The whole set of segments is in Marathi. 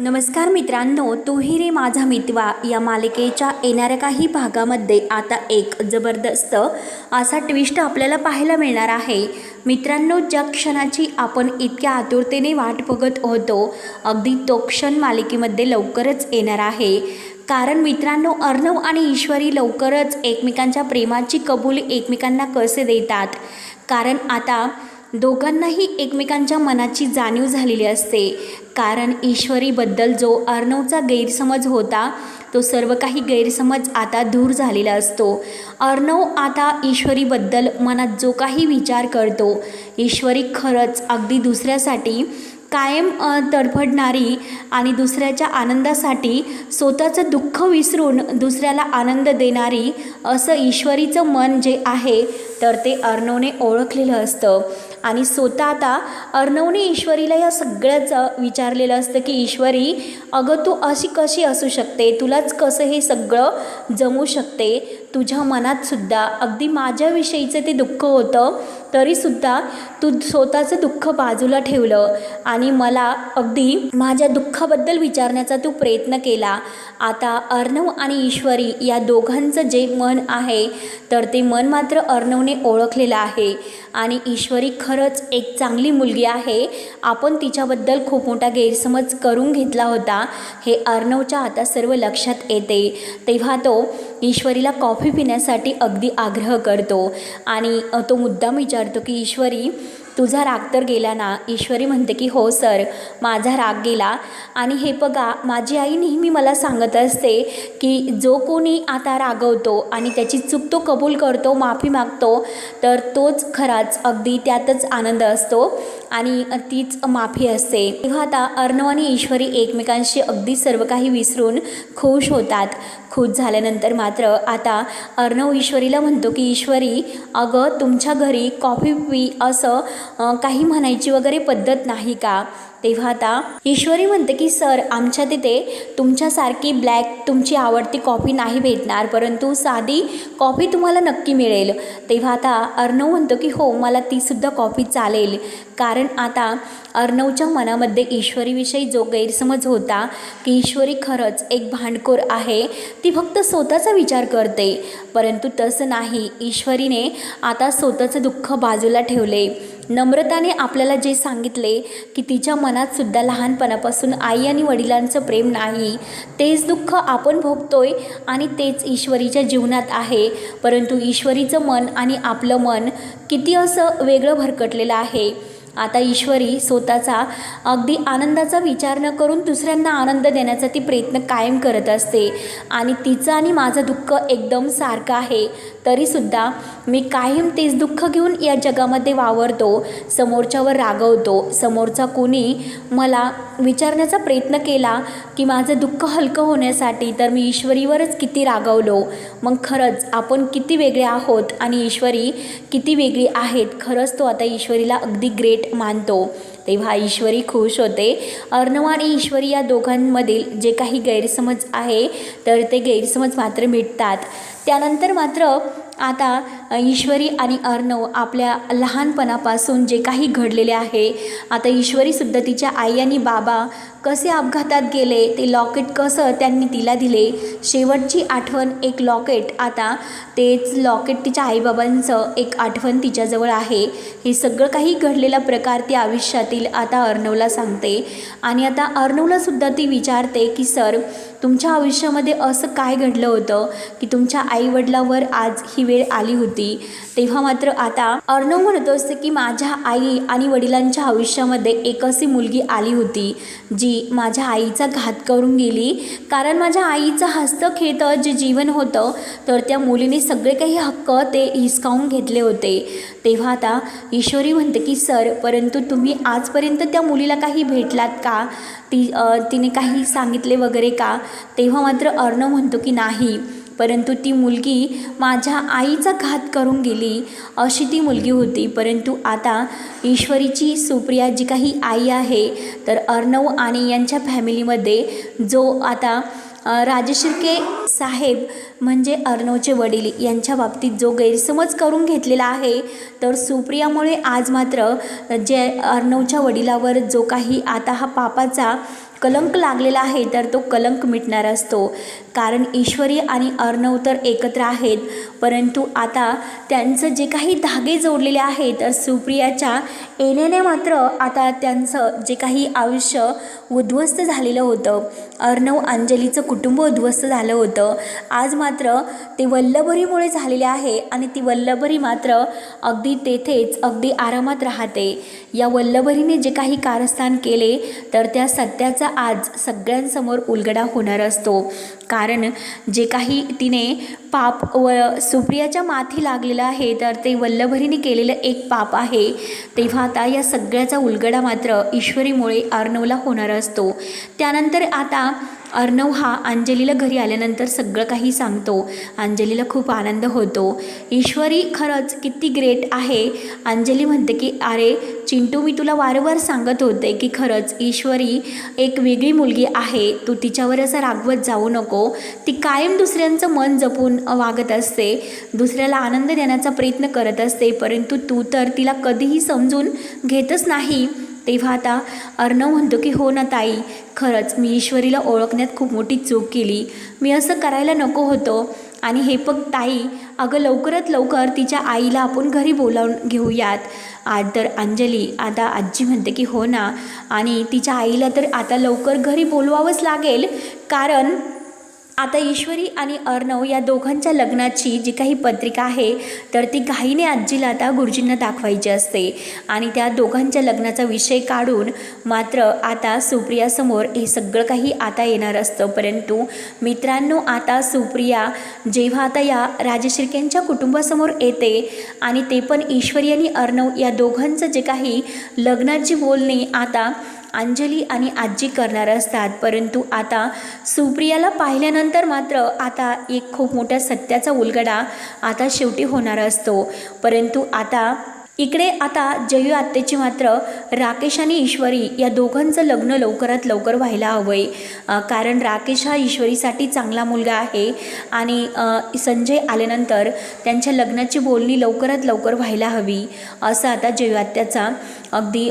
नमस्कार मित्रांनो तुही रे माझा मितवा. या मालिकेच्या येणाऱ्या काही भागामध्ये आता एक जबरदस्त असा ट्विस्ट आपल्याला पाहायला मिळणार आहे. मित्रांनो ज्या क्षणाची आपण इतक्या आतुरतेने वाट बघत होतो अगदी तो क्षण मालिकेमध्ये लवकरच येणार आहे. कारण मित्रांनो अर्णव आणि ईश्वरी लवकरच एकमेकांच्या प्रेमाची कबुली एकमेकांना कसे देतात? कारण आता दोघांनाही एकमेकांच्या मनाची जाणीव झालेली असते. कारण ईश्वरीबद्दल जो अर्णवचा गैरसमज होता तो सर्व काही गैरसमज आता दूर झालेला असतो. अर्णव आता ईश्वरीबद्दल मनात जो काही विचार करतो ईश्वरी खरंच अगदी दुसऱ्यासाठी कायम तडफडणारी आणि दुसऱ्याच्या आनंदासाठी स्वतःचं दुःख विसरून दुसऱ्याला आनंद देणारी असं ईश्वरीचं मन जे आहे तर ते अर्णवने ओळखलेलं असतं. आणि स्वतः आता अर्णवने ईश्वरीला या सगळ्याचं विचारलेलं असतं की ईश्वरी अगं तू अशी कशी असू शकते? तुलाच कसं हे सगळं जमू शकते? तुझ्या मनातसुद्धा अगदी माझ्याविषयीचं ते दुःख होतं तरीसुद्धा तू स्वतःचं दुःख बाजूला ठेवलं. आणि मला अगदी माझ्या दुःखाबद्दल विचारण्याचा तू प्रयत्न केला. आता अर्णव आणि ईश्वरी या दोघांचं जे मन आहे तर ते मन मात्र अर्णवने ओळखलेलं आहे. आणि ईश्वरी खरंच एक चांगली मुलगी आहे. आपण तिच्याबद्दल खूप मोठा गैरसमज करून घेतला होता. हे अर्णवच्या आता सर्व लक्षात येते. तेव्हा तो ईश्वरीला कॉफी पिण्यासाठी अगदी आग्रह करतो. आणि तो मुद्दाम विचारतो की ईश्वरी तुझा राग तर गेला ना? ईश्वरी म्हणते की हो सर माझा राग गेला. आणि हे बघा माझी आई नेहमी मला सांगत असते की जो कोणी आता रागवतो आणि त्याची चूक तो कबूल करतो माफी मागतो तर तोच खराच अगदी त्यातच आनंद असतो आणि तीच माफी असते. तेव्हा आता अर्णव आणि ईश्वरी एकमेकांशी अगदी सर्व काही विसरून खुश होतात. खुश झाल्यानंतर मात्र आता अर्णव ईश्वरीला म्हणतो की ईश्वरी अगं तुमच्या घरी कॉफी पी असं काही म्हणायची वगैरे पद्धत नाही का? तेव्हा आता ईश्वरी म्हणते की सर आमच्या तिथे तुमच्यासारखी ब्लॅक तुमची आवडती कॉफी नाही भेटणार परंतु साधी कॉफी तुम्हाला नक्की मिळेल. तेव्हा आता अर्णव म्हणतो की हो मला तीसुद्धा कॉफी चालेल. कारण आता अर्णवच्या मनामध्ये ईश्वरीविषयी जो गैरसमज होता की ईश्वरी खरंच एक भांडखोर आहे ती फक्त स्वतःचा विचार करते. परंतु तसं नाही ईश्वरीने आता स्वतःचं दुःख बाजूला ठेवले. नम्रताने आपल्याला जे सांगितले की तिच्या मनात सुद्धा लहानपणापासून आई आणि वडिलांचं प्रेम नाही. तेच दुःख आपण भोगतोय आणि तेच ईश्वरीच्या जीवनात आहे. परंतु ईश्वरीचं मन आणि आपलं मन किती असं वेगळं भरकटलेलं आहे. आता ईश्वरी स्वतःचा अगदी आनंदाचा विचार न करून दुसऱ्यांना आनंद देण्याचा ती प्रयत्न कायम करत असते आणि तिचं आणि माझं दुःख एकदम सारखं आहे. तरीसुद्धा मी कायम तेच दुःख घेऊन या जगामध्ये वावरतो समोरच्यावर रागवतो समोरचा कोणी मला विचारण्याचा प्रयत्न केला की माझं दुःख हलकं होण्यासाठी तर मी ईश्वरीवरच किती रागवलो. मग खरंच आपण किती वेगळे आहोत आणि ईश्वरी किती वेगळी आहेत खरंच तो आता ईश्वरीला अगदी ग्रेट मानतो. तेव्हा ईश्वरी खुश होते. अर्णव आणि ईश्वरी या दोघांमधील जे काही गैरसमज आहे तर ते गैरसमज मात्र मिटतात. त्यानंतर मात्र आता ईश्वरी आणि अर्णव आपल्या लहानपणापासून जे काही घडलेले आहे आता ईश्वरीसुद्धा तिच्या आई आणि बाबा कसे अपघातात गेले ते लॉकेट कसं त्यांनी तिला दिले शेवटची आठवण एक लॉकेट आता तेच लॉकेट तिच्या आईबाबांचं एक आठवण तिच्याजवळ आहे. हे सगळं काही घडलेला प्रकार ती आयुष्यातील आता अर्णवला सांगते. आणि आता अर्णवलासुद्धा ती विचारते की सर तुमच्या आयुष्यामध्ये असं काय घडलं होतं की तुमच्या आईवडिलावर आज ही वेळ आली होती? तेव्हा मात्र आता अर्णव म्हणत असते की माझ्या आई आणि वडिलांच्या आयुष्यामध्ये एक अशी मुलगी आली होती जी माझ्या आईचा घात करून गेली. कारण माझ्या आईचं हस्तखेतं जे जीवन होतं तर त्या मुलीने सगळे काही हक्क ते हिसकावून घेतले होते. तेव्हा आता ईश्वरी म्हणते की सर परंतु तुम्ही आजपर्यंत त्या मुलीला काही भेटलात का? ती तिने काही सांगितले वगैरे का? तेव्हा मात्र अर्णव म्हणतो की नाही. परंतु ती मुलगी माझ्या आईचा घात करून गेली. अशी ती मुलगी होती. परंतु आता ईश्वरीची सुप्रिया जी काही आई आहे तर अर्णव आणि यांच्या फॅमिलीमध्ये जो आता अ, राजशिर्के साहेब म्हणजे अर्णवचे वडील यांच्या बाबतीत जो गैरसमज करून घेतलेला आहे तर सुप्रियामुळे आज मात्र जे अर्णवच्या वडिलावर जो काही आता हा पापाचा कलंक लागलेला आहे तर तो कलंक मिटणार असतो. कारण ईश्वरी आणि अर्णव तर एकत्र आहेत परंतु आता त्यांचं जे काही धागे जोडलेले आहेत तर सुप्रियाच्या येण्याने मात्र आता त्यांचं जे काही आयुष्य उद्ध्वस्त झालेलं होतं. अर्णव अंजलीचं कुटुंब उद्ध्वस्त झालं होतं. आज मात्र ते वल्लभरीमुळे झालेले आहे आणि ती वल्लभरी मात्र अगदी तेथेच अगदी आरामात राहते. या वल्लभरीने जे काही कारस्थान केले तर त्या सत्याचा आज सगळ्यांसमोर उलगडा होणार असतो. कारण जे काही तिने पाप व सुप्रियाच्या माथी लागलेलं आहे तर ते वल्लभरीने केलेलं एक पाप आहे. तेव्हा आता या सगळ्याचा उलगडा मात्र ईश्वरीमुळे अर्णवला होणार असतो. त्यानंतर आता अर्णव हा अंजलीला घरी आल्यानंतर सगळं काही सांगतो. अंजलीला खूप आनंद होतो. ईश्वरी खरंच किती ग्रेट आहे. अंजली म्हणते की अरे चिंटू मी तुला वारंवार सांगत होते की खरंच ईश्वरी एक वेगळी मुलगी आहे. तू तिच्यावर असं रागवत जाऊ नको. ती कायम दुसऱ्यांचं मन जपून वागत असते. दुसऱ्याला आनंद देण्याचा प्रयत्न करत असते. परंतु तू तर तिला कधीही समजून घेतच नाही. तेव्हा आता अर्णव म्हणतो की हो ना ताई खरंच मी ईश्वरीला ओळखण्यात खूप मोठी चूक केली. मी असं करायला नको होतं. आणि हे बघ ताई अगं लवकरात लवकर तिच्या आईला आपण घरी बोलावून घेऊयात. आज तर अंजली आता आजी म्हणते की हो ना. आणि तिच्या आईला तर आता लवकर घरी बोलवावंच लागेल. कारण आता ईश्वरी आणि अर्णव या दोघांच्या लग्नाची जी काही पत्रिका आहे तर ती घाईने आजीला आता गुरुजींना दाखवायची असते. आणि त्या दोघांच्या लग्नाचा विषय काढून मात्र आता सुप्रियासमोर हे सगळं काही आता येणार असतं. परंतु मित्रांनो आता सुप्रिया जेव्हा आता या राजश्रीकेंच्या कुटुंबासमोर येते आणि ते पण ईश्वरी आणि अर्णव या दोघांचं जे काही लग्नाची बोलणी आता अंजली आणि आजी करणार असतात. परंतु आता सुप्रियाला पाहिल्यानंतर मात्र आता एक खूप मोठ्या सत्याचा उलगडा आता शेवटी होणार असतो. परंतु आता इकडे आता जयू आत्तेची मात्र राकेश आणि ईश्वरी या दोघांचं लग्न लवकरात लवकर व्हायला हवं आहे कारण राकेश हा ईश्वरीसाठी चांगला मुलगा आहे आणि संजय आल्यानंतर त्यांच्या लग्नाची बोलणी लवकरात लवकर व्हायला हवी असं आता जयू आत्याचा अगदी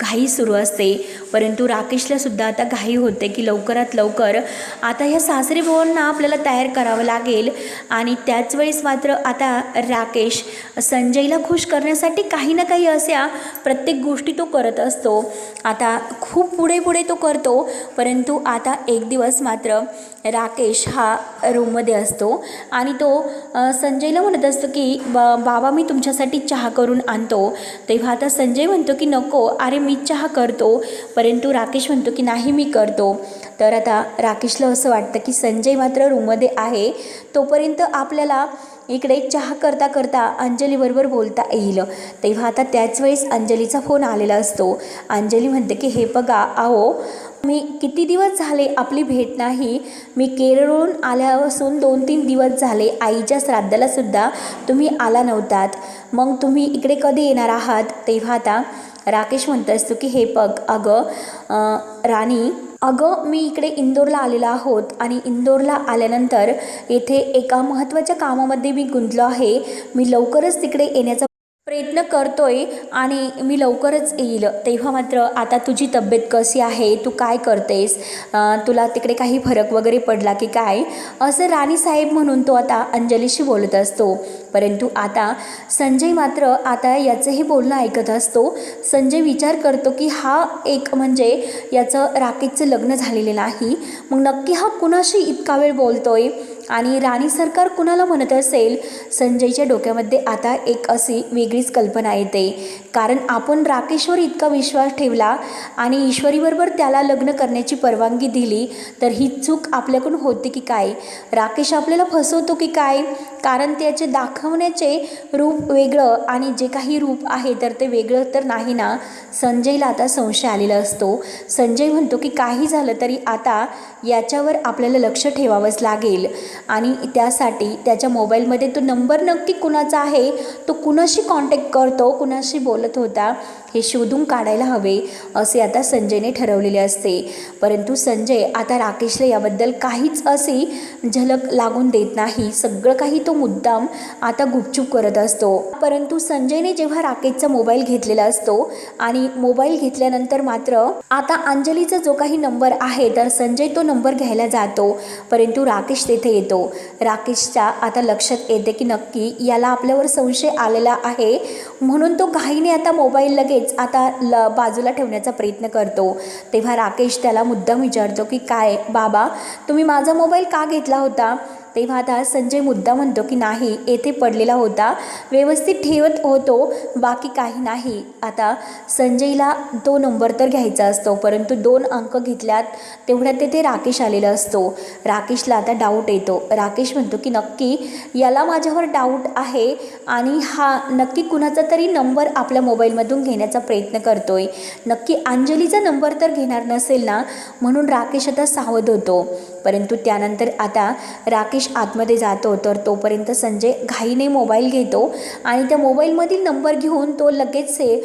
घाई सुरू असते. परंतु राकेशला सुद्धा आता घाई होते की लवकरात लवकर आता ह्या सासरी भावांना आपल्याला तयार करावं लागेल आणि त्याच वेळेस मात्र आता राकेश संजयला खुश करण्यासाठी काही ना काही अशा प्रत्येक गोष्टी तो करत असतो. आता खूप पुढे पुढे तो करतो परंतु आता एक दिवस मात्र राकेश हा रूममध्ये असतो आणि तो संजयला म्हणत असतो की बा बाबा मी तुमच्यासाठी चहा करून आणतो. तेव्हा आता संजय म्हणतो की नको अरे मी चहा करतो. परंतु राकेश म्हणतो की नाही मी करतो. तर आता राकेशला असं वाटतं की संजय मात्र रूममध्ये आहे. तोपर्यंत आपल्याला इकडे चहा करता करता अंजलीबरोबर बोलता येईल. तेव्हा आता त्याच वेळेस अंजलीचा फोन आलेला असतो. अंजली म्हणते की हे बघा आहो मी किती दिवस झाले आपली भेट नाही? मी केरळहून आल्यापासून दोन तीन दिवस झाले आईच्या श्राद्धाला सुद्धा तुम्ही आला नव्हतात. मग तुम्ही इकडे कधी येणार आहात? तेव्हा आता राकेश म्हणत असतो की हे बघ अगं राणी अगं मी इकडे इंदोरला आलेला आहोत आणि इंदोरला आल्यानंतर येथे एका महत्त्वाच्या कामामध्ये मी गुंतलो आहे. मी लवकरच तिकडे येण्याचा प्रयत्न करतोय आणि मी लवकरच येईल. तेव्हा मात्र आता तुझी तब्येत कशी आहे? तू काय करतेस? तुला तिकडे काही फरक वगैरे पडला की काय? असं राणीसाहेब म्हणून तो आता अंजलीशी बोलत असतो. परंतु आता संजय मात्र आता याचंही बोलणं ऐकत असतो. संजय विचार करतो की हा एक म्हणजे याचं राकेशचं लग्न झालेलं नाही. मग नक्की हा कुणाशी इतका वेळ बोलतोय? आणि राणी सरकार कुणाला म्हणत असेल? संजयच्या डोक्यामध्ये आता एक अशी वेगळीच कल्पना येते. कारण आपण राकेशवर इतका विश्वास ठेवला आणि ईश्वरीबरोबर त्याला लग्न करण्याची परवानगी दिली तर ही चूक आपल्याकडून होते की काय? राकेश आपल्याला फसवतो की काय? कारण त्याचे दाखवण्याचे रूप वेगळं आणि जे काही रूप आहे तर ते वेगळं तर नाही ना? संजयला आता संशय आलेला असतो. संजय म्हणतो की काही झालं तरी आता याच्यावर आपल्याला लक्ष ठेवावंच लागेल. आणि त्यासाठी त्याच्या मोबाईलमध्ये तो नंबर नक्की कुणाचा आहे तो कुणाशी कॉन्टॅक्ट करतो कुणाशी बोलत होता हे शोधून काढायला हवे असे आता संजयने ठरवलेले असते. परंतु संजय आता राकेशला याबद्दल काहीच अशी झलक लागून देत नाही. सगळं काही तो मुद्दाम आता गुपचूप करत असतो. परंतु संजयने जेव्हा राकेशचा मोबाईल घेतलेला असतो आणि मोबाईल घेतल्यानंतर मात्र आता अंजलीचा जो काही नंबर आहे तर संजय तो नंबर घ्यायला जातो. परंतु राकेश तेथे येतो. राकेशच्या आता लक्षात येते की नक्की याला आपल्यावर संशय आलेला आहे. म्हणून तो घाईने आता मोबाईल लगेच आता ल बाजूला ठेवण्याचा प्रयत्न करतो. तेव्हा राकेश त्याला मुद्दाम विचारतो की काय बाबा तुम्ही माझा मोबाईल का घेतला होता? तेव्हा आता संजय मुद्दा म्हणतो की नाही येथे पडलेला होता. व्यवस्थित ठेवत होतो बाकी काही नाही. आता संजयला तो नंबर तर घ्यायचा असतो परंतु दोन अंक घेतल्यात तेवढ्यात तेथे राकेश आलेला असतो. राकेशला आता डाऊट येतो. राकेश म्हणतो की नक्की याला माझ्यावर डाऊट आहे आणि हा नक्की कुणाचा तरी नंबर आपल्या मोबाईलमधून घेण्याचा प्रयत्न करतोय. नक्की अंजलीचा नंबर तर घेणार नसेल ना म्हणून राकेश आता सावध होतो. परंतु त्यानंतर आता राकेश आतमध्ये जातो तर तोपर्यंत संजय घाईने मोबाईल घेतो आणि त्या मोबाईलमधील नंबर घेऊन तो लगेच हे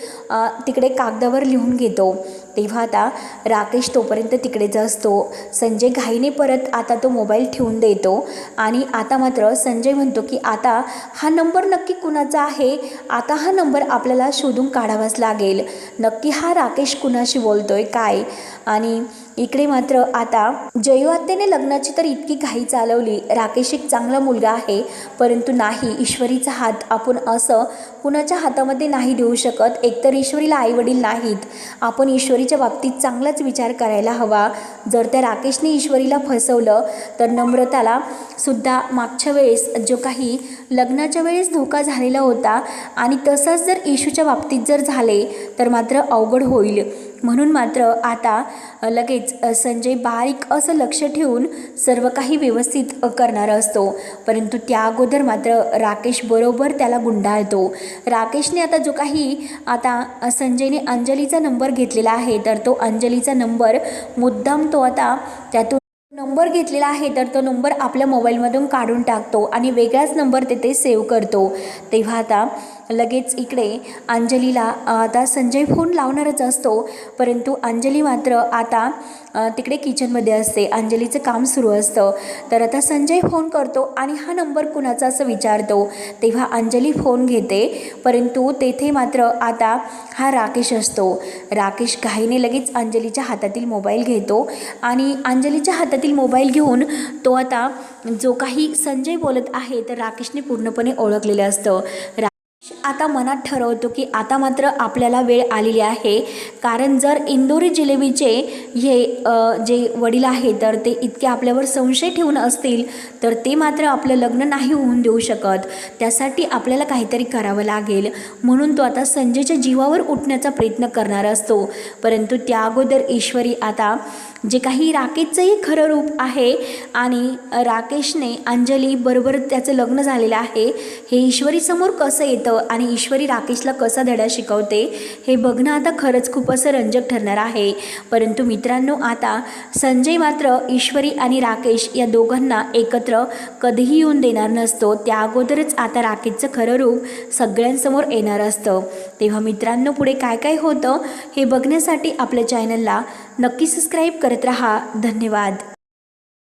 तिकडे कागदावर लिहून घेतो. तेव्हा आता राकेश तोपर्यंत तिकडेच असतो. संजय घाईने परत आता तो मोबाईल ठेवून देतो आणि आता मात्र संजय म्हणतो की आता हा नंबर नक्की कुणाचा आहे? आता हा नंबर आपल्याला शोधून काढावाच लागेल. नक्की हा राकेश कुणाशी बोलतोय? काय? आणि इकडे मात्र आता जयवात्याने लग्नाची तर इतकी घाई चालवली. राकेश एक चांगला मुलगा आहे परंतु नाही ईश्वरीचा हात आपण असं कुणाच्या हातामध्ये नाही देऊ शकत. एकतर ईश्वरीला आईवडील नाहीत. आपण ईश्वरीच्या बाबतीत चांगलाच विचार करायला हवा. जर त्या राकेशने ईश्वरीला फसवलं तर नम्रताला सुद्धा मागच्या वेळेस जो काही लग्नाच्या वेळेस धोका झालेला होता आणि तसंच जर इशूच्या बाबतीत जर झाले तर मात्र अवघड होईल. म्हणून मात्र आता लगेच संजय बारीक असं लक्ष ठेवून सर्व काही व्यवस्थित करणारा असतो. परंतु त्या अगोदर मात्र राकेश बरोबर त्याला गुंडाळतो. राकेशने आता जो काही आता संजयने अंजलीचा नंबर घेतलेला आहे तर तो अंजलीचा नंबर मुद्दाम तो आता त्यातून नंबर घेतलेला आहे तर तो नंबर आपल्या मोबाईलमधून काढून टाकतो आणि वेगळाच नंबर तेथे सेव्ह करतो. तेव्हा आता लगेच इकडे अंजलीला आता संजय फोन लावणारच असतो परंतु अंजली मात्र आता तिकडे किचनमध्ये असते. अंजलीचं काम सुरू असतं. तर आता संजय फोन करतो आणि हा नंबर कुणाचा असं विचारतो. तेव्हा अंजली फोन घेते परंतु तेथे मात्र आता हा राकेश असतो. राकेश घाईने लगेच अंजलीच्या हातातील मोबाईल घेतो आणि अंजलीच्या हातातील मोबाईल घेऊन तो आता जो काही संजय बोलत आहे तर राकेशने पूर्णपणे ओळखलेलं असतं. रा आता मनात ठरवतो की आता मात्र आपल्याला वेळ आलेली आहे. कारण जर इंदोरी जिलेबीचे हे जे वडील आहे तर ते इतके आपल्यावर संशय ठेवून असतील तर ते मात्र आपलं लग्न नाही होऊन देऊ शकत. त्यासाठी आपल्याला काहीतरी करावं लागेल. म्हणून तो आता संजयच्या जीवावर उठण्याचा प्रयत्न करणार असतो. परंतु त्या अगोदर ईश्वरी आता जे काही राकेशचंही खरं रूप आहे आणि राकेशने अंजली बरोबर त्याचं लग्न झालेलं आहे हे ईश्वरीसमोर कसं येतं आणि ईश्वरी राकेशला कसा धडा शिकवते हे बघणं आता खरंच खूप असं रंजक ठरणार आहे. परंतु मित्रांनो आता संजय मात्र ईश्वरी आणि राकेश या दोघांना एकत्र कधीही येऊन देणार नसतो. त्या अगोदरच आता राकेशचं खरं रूप सगळ्यांसमोर येणार असतं. तेव्हा मित्रांनो पुढे काय काय होतं हे बघण्यासाठी आपल्या चॅनलला नक्की सबस्क्राईब करत रहा. धन्यवाद.